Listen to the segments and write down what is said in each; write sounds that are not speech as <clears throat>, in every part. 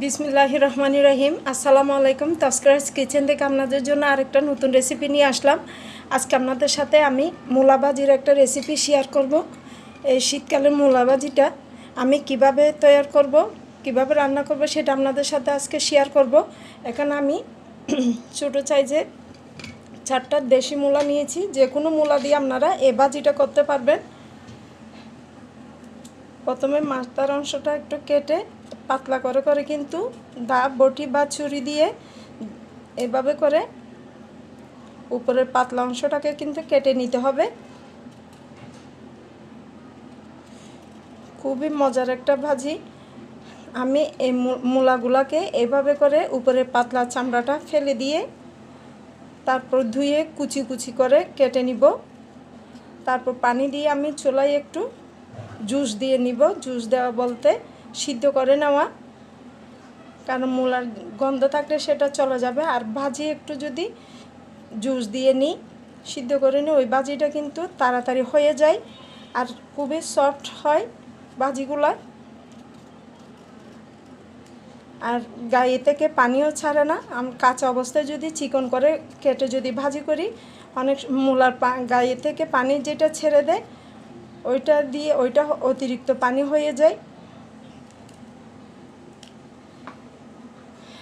বিসমিল্লাহ রহমান রহিম। আসসালামু আলাইকুম। তস্করাজ কিচেন থেকে আপনাদের জন্য আরেকটা নতুন রেসিপি নিয়ে আসলাম। আজকে আপনাদের সাথে আমি মূলাবাজির একটা রেসিপি শেয়ার করব। এই শীতকালের মূলাবাজিটা আমি কীভাবে তৈরি করব, কীভাবে রান্না করব সেটা আপনাদের সাথে আজকে শেয়ার করব। এখানে আমি <clears throat> ছোটো সাইজে চারটা দেশি মূলা নিয়েছি। যে কোনো মূলা দিয়ে আপনারা এ বাজিটা করতে পারবেন। প্রথমে মাছটার অংশটা একটু কেটে পাতলা করে করে কিন্তু দা বটি বা ছুরি দিয়ে এভাবে করে উপরের পাতলা অংশটাকে কিন্তু কেটে নিতে হবে। খুবই মজার একটা ভাজি। আমি এই মূলাগুলাকে এভাবে করে উপরে পাতলা চামড়াটা ফেলে দিয়ে তারপর ধুয়ে কুচি কুচি করে কেটে নিব। তারপর পানি দিয়ে আমি চুলায় একটু জুস দিয়ে নিব। জুস দেওয়া বলতে সিদ্ধ করে নেওয়া। কারণ মূলার গন্ধ থাকলে সেটা চলে যাবে। আর ভাজি একটু যদি জুস দিয়ে নিই, সিদ্ধ করে নিই, ওই ভাজিটা কিন্তু তাড়াতাড়ি হয়ে যায় আর খুবই সফট হয় ভাজিগুলা। আর গায়ে থেকে পানিও ছাড়ে না। কাঁচা অবস্থায় যদি চিকন করে কেটে যদি ভাজি করি, অনেক মূলার গায়ে থেকে পানি যেটা ছেড়ে দেয়, ওইটা দিয়ে ওইটা অতিরিক্ত পানি হয়ে যায়।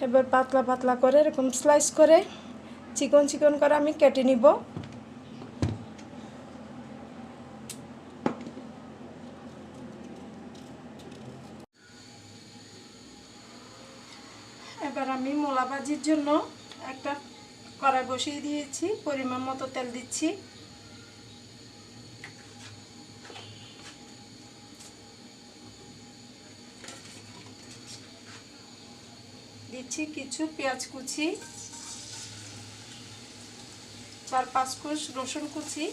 এবার পাতলা পাতলা করে এরকম স্লাইস করে চিকন চিকন করে আমি কেটে নিব। এবার আমি মোলা ভাজির জন্য একটা কড়াই বসিয়ে দিয়েছি, পরিমাণ মতো তেল দিচ্ছি। দিচ্ছি কিছু পেঁয়াজ কুচি, চার পাঁচ কোষ রসুন কুচি,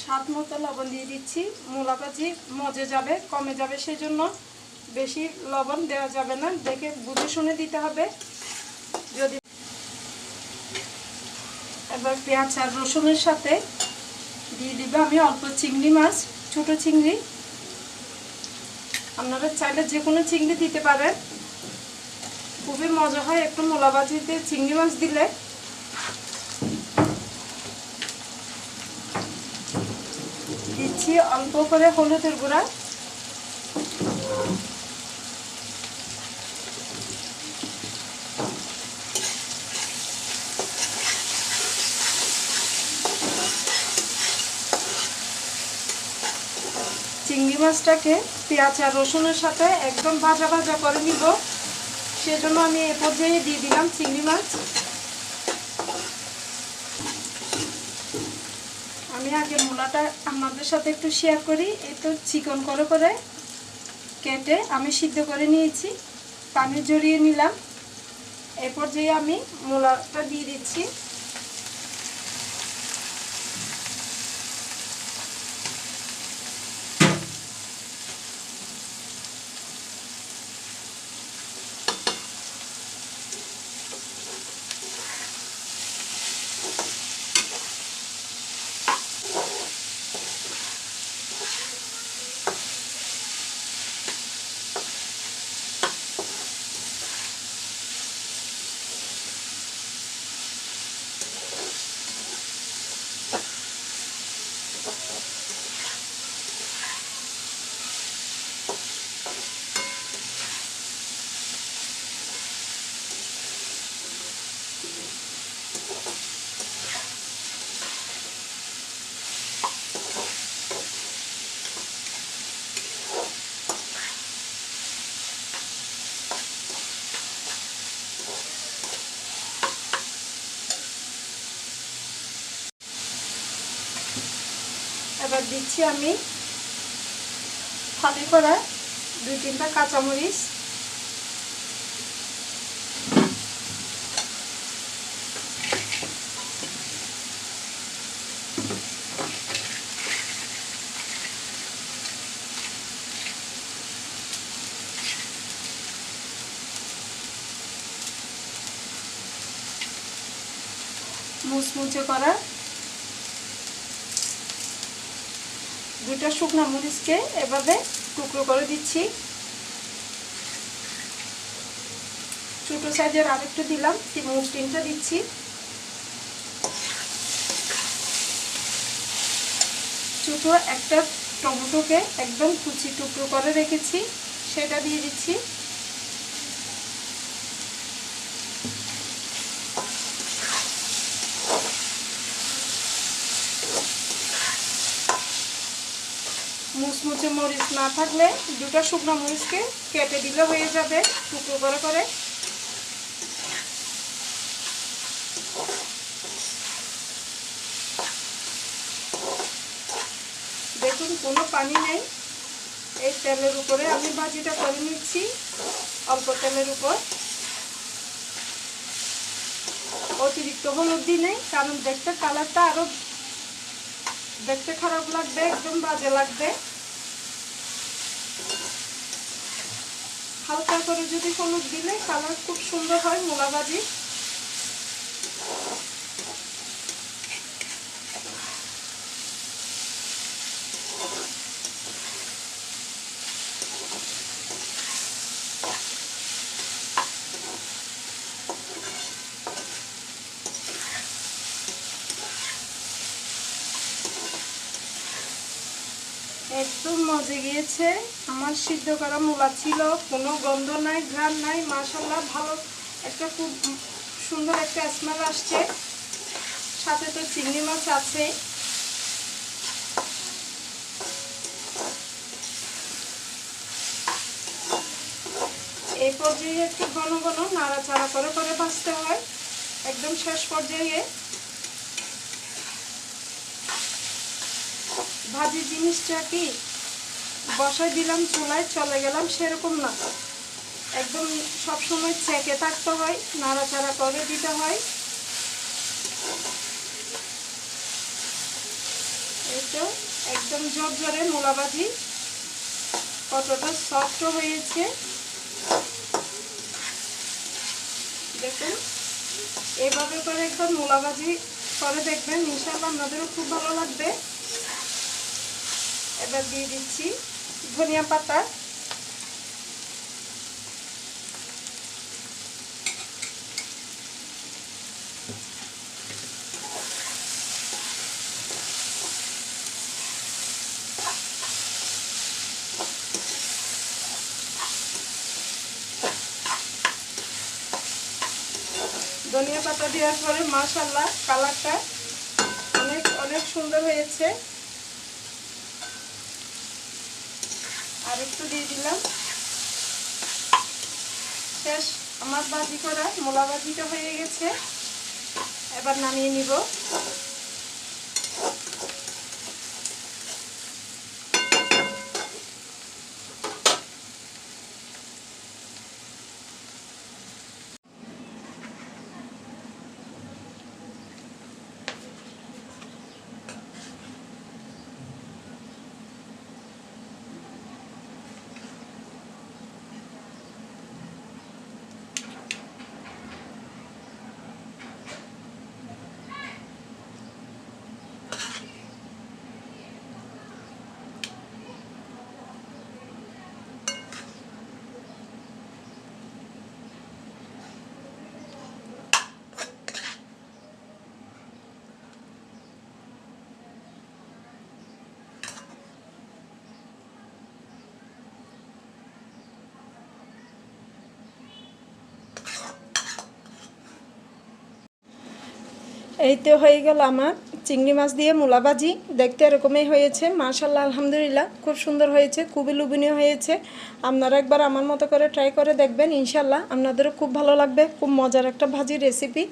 স্বাদ মতো লবণ দিয়ে দিচ্ছি। মূলা ভাজি মজে যাবে, কমে যাবে সেই জন্য বেশি লবণ দেওয়া যাবে না। দেখে বুঝে শুনে দিতে হবে যদি এবার পেঁয়াজ আর রসুনের সাথে দিয়ে দিবে আমি অল্প চিংড়ি মাছ, ছোট চিংড়ি। আপনারা চাইলে যে কোনো চিংড়ি দিতে পারেন। খুবই মজা হয় একটু মোলাবাজিতে চিংড়ি মাছ দিলে। দিচ্ছি অল্প করে হলুদের গুঁড়া। চিংড়ি মাছটাকে পেঁয়াজ আর রসুনের সাথে একদম ভাজা ভাজা করে নিব। সেজন্য আমি এ পর্যায়ে দিয়ে দিলাম চিংড়ি মাছ। আমি আগে মূলাটা আপনাদের সাথে একটু শেয়ার করি। এই তো চিকন করে করে কেটে আমি সিদ্ধ করে নিয়েছি। পানি জড়িয়ে নিলাম। এ পর্যায়ে আমি মূলাটা দিয়ে দিচ্ছি। এবার দিচ্ছি আমি ফালি করা দুই তিনটা কাঁচামরিচ। মুচমুচে করা দুইটা শুকনো মরিচকে এভাবে টুকরো করে দিচ্ছি। ছোটো সাইজের আর একটু দিলাম তিমুর তিনটা দিচ্ছি। ছোটো একটা টমেটোকে একদম কুচি টুকরো করে রেখেছি, সেটা দিয়ে দিচ্ছি। মুচমুচে মরিচ না থাকলে দুটো শুকনো মরিচকে কেটে দিলে হয়ে যাবে টুকরো করে করে। দেখুন, কোনো পানি নেই। এই তেলের উপরে আমি ভাজিটা করে নিচ্ছি, অল্প তেলের উপর। অতিরিক্ত হলুদ নেই, কারণ দেখতে কালারটা আরও দেখতে খারাপ লাগবে, একদম বাজে লাগবে। হালকা করে যদি হলুদ দিলে, কালার খুব সুন্দর হয় মোলা ভাজি মজে গিয়েছে। আমার সিদ্ধ করা মূলা ছিল, কোনো গন্ধ নাই, ঘ্রাণ নাই মাসাল্লাহ ভালো একটা খুব সুন্দর একটা স্মেল আসছে। সাথে তো চিংড়ি মাছ আছে। এই পর্যায়ে একটু ঘন ঘন নাড়াচাড়া করে করে ভাজতে হয়, একদম শেষ পর্যায়ে। ভাজি জিনিসটা কি? বসাই দিলাম, চুলায় চলে গেলাম, সেরকম না। একদম সবসময় চেকে থাকতে হয়, নাড়াচাড়া করে দিতে হয়। এই তো একদম জোরে মূলা ভাজি কতটা সফট হয়েছে। দেখুন, এভাবে করে একদম মূলা ভাজি করে দেখবেন ইনশাল্লাহ আপনাদেরও খুব ভালো লাগবে। এবার দিয়ে দিচ্ছি। ধনিয়া পাতা। ধনিয়া পাতা দেওয়ার পরে মাশাল্লাহ কালারটা অনেক অনেক সুন্দর হয়েছে। আর একটু দিয়ে দিলাম। শেষ, আমার ভাজি করা, মোলা ভাজিটা হয়ে গেছে। এবার নামিয়ে নিব। এই তো হয়ে গেল আমার। চিংড়ি মাছ দিয়ে মূলা ভাজি। দেখতে এরকমই হয়েছে। মাশাল্লাহ আলহামদুলিল্লাহ, খুব সুন্দর হয়েছে, খুবই লুবিনীয় হয়েছে। আপনারা একবার আমার মতো করে ট্রাই করে দেখবেন ইনশাল্লাহ আপনাদেরও খুব ভালো লাগবে, খুব মজার একটা ভাজি রেসিপি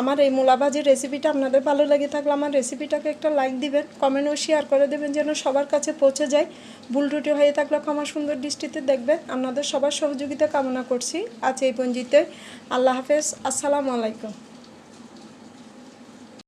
আমার এই মূলা ভাজির রেসিপিটা আপনাদের ভালো লাগে থাকলে আমার রেসিপিটাকে একটা লাইক দিবেন কমেন্টও শেয়ার করে দেবেন যেন সবার কাছে পৌঁছে যায়। ভুল ত্রুটি হয়ে থাকলে ক্ষমা সুন্দর দৃষ্টিতে দেখবেন। আপনাদের সবার সহযোগিতা কামনা করছি। আজ এই পঞ্জিতে আল্লাহ হাফেজ। আসসালামু আলাইকুম।